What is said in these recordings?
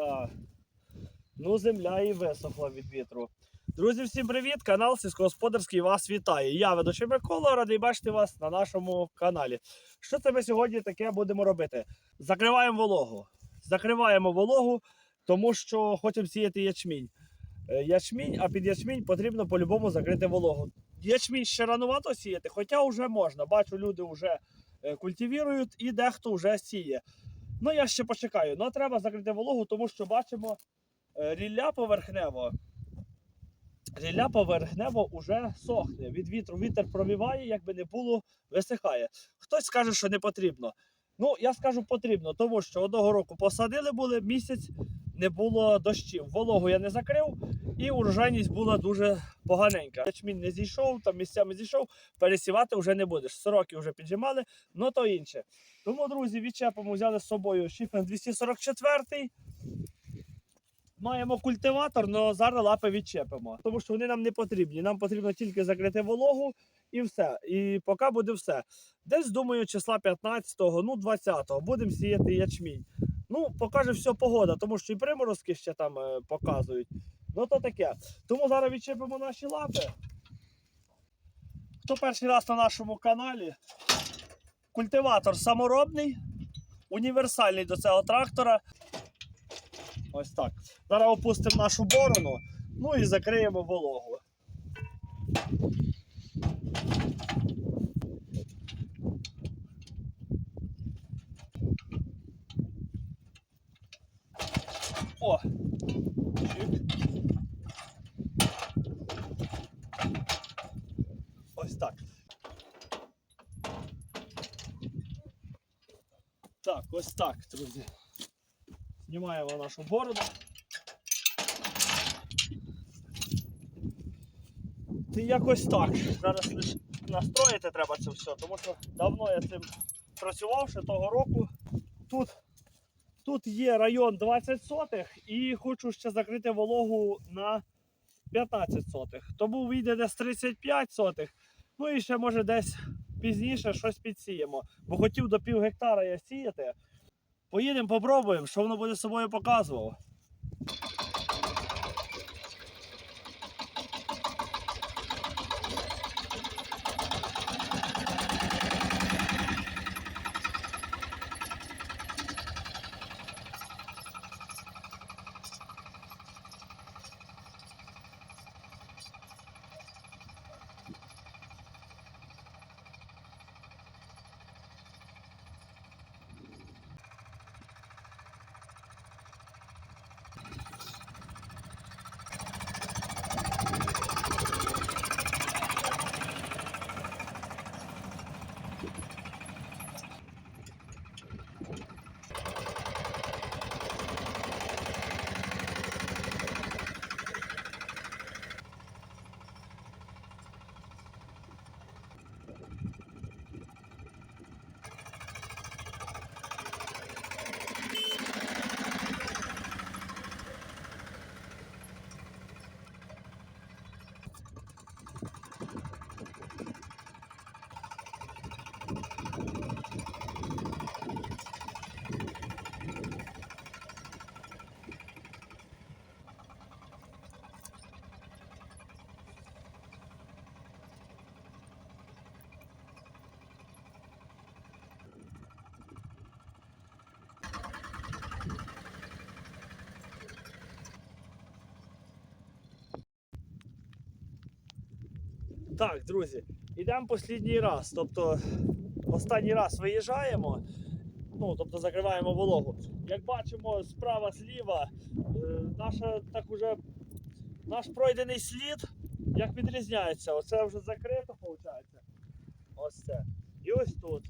Так. Ну, земля і висохла від вітру. Друзі, всім привіт! Канал Сільськогосподарський вас вітає. Я ведучий Микола, радий бачити вас на нашому каналі. Що це ми сьогодні таке будемо робити? Закриваємо вологу. Закриваємо вологу, тому що хочемо сіяти ячмінь. Е, Ячмінь, а під ячмінь потрібно по-любому закрити вологу. Ячмінь ще ранувато сіяти, хоча вже можна. Бачу, люди вже е, культивірують і дехто вже сіє. Ну, я ще почекаю. Ну, треба закрити вологу, тому що бачимо е, рілля поверхнево. Рілля поверхнево вже сохне. Від вітру вітер пробиває, якби не було, висихає. Хтось скаже, що не потрібно. Ну, я скажу потрібно, тому що одного року посадили були, місяць не було дощів. Вологу я не закрив, і урожайність була дуже поганенька. Ячмінь не зійшов, там місцями зійшов, пересівати вже не будеш. Сороки вже піджимали, ну то інше. Тому, друзі, відчепимо, взяли з собою Шіфен 244. Маємо культиватор, але зараз лапи відчепимо, тому що вони нам не потрібні. Нам потрібно тільки закрити вологу і все. І поки буде все. Десь думаю, числа 15-го, ну 20-го будемо сіяти ячмінь. Ну, покаже все погода, тому що і приморозки ще там е, показують. Ну то таке. Тому зараз відчепимо наші лапи. Хто перший раз на нашому каналі? Культиватор саморобний, універсальний до цього трактора. Ось так. Зараз опустимо нашу борону, ну і закриємо вологу. О! Чик. Ось так. Так, ось так, друзі. Знімаємо нашу бороду. Ти якось так. Зараз лише настроїти треба це все, тому що давно я цим працював ще того року. Тут, тут є район 20 сотих і хочу ще закрити вологу на 15 сотих. Тому вийде десь 35 сотих. Ну і ще може десь пізніше щось підсіємо. Бо хотів до пів гектара я сіяти. Поїдемо, попробуємо, що воно буде собою показувало. Так, друзі, йдемо останній раз. Тобто, останній раз виїжджаємо, ну, тобто закриваємо вологу. Як бачимо, справа, зліва, е, наша так уже, наш пройдений слід, як відрізняється. Оце вже закрито, виходить. Ось це. І ось тут.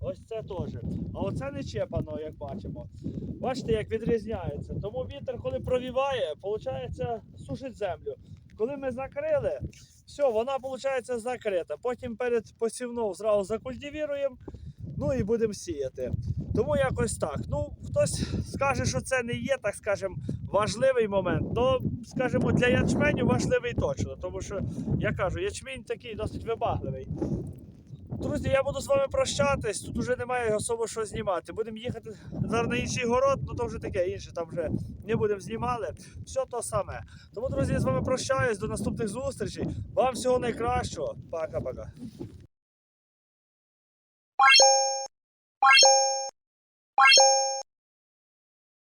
Ось це теж. А оце не чепано, як бачимо. Бачите, як відрізняється. Тому вітер, коли провіває, виходить, сушить землю. Коли ми закрили, все, вона виходить закрита. Потім перед посівною зразу закультивіруємо, ну і будемо сіяти. Тому якось так. Ну, хтось скаже, що це не є, так скажемо, важливий момент. То, скажімо, для ячменю важливий точно. Тому що, я кажу, ячмінь такий досить вибагливий. Друзі, я буду з вами прощатись. Тут вже немає особо що знімати. Будемо їхати зараз на інший город, ну то вже таке інше, там вже не будемо знімали. Все то саме. Тому, друзі, я з вами прощаюсь. До наступних зустрічей. Вам всього найкращого. Пока-пока.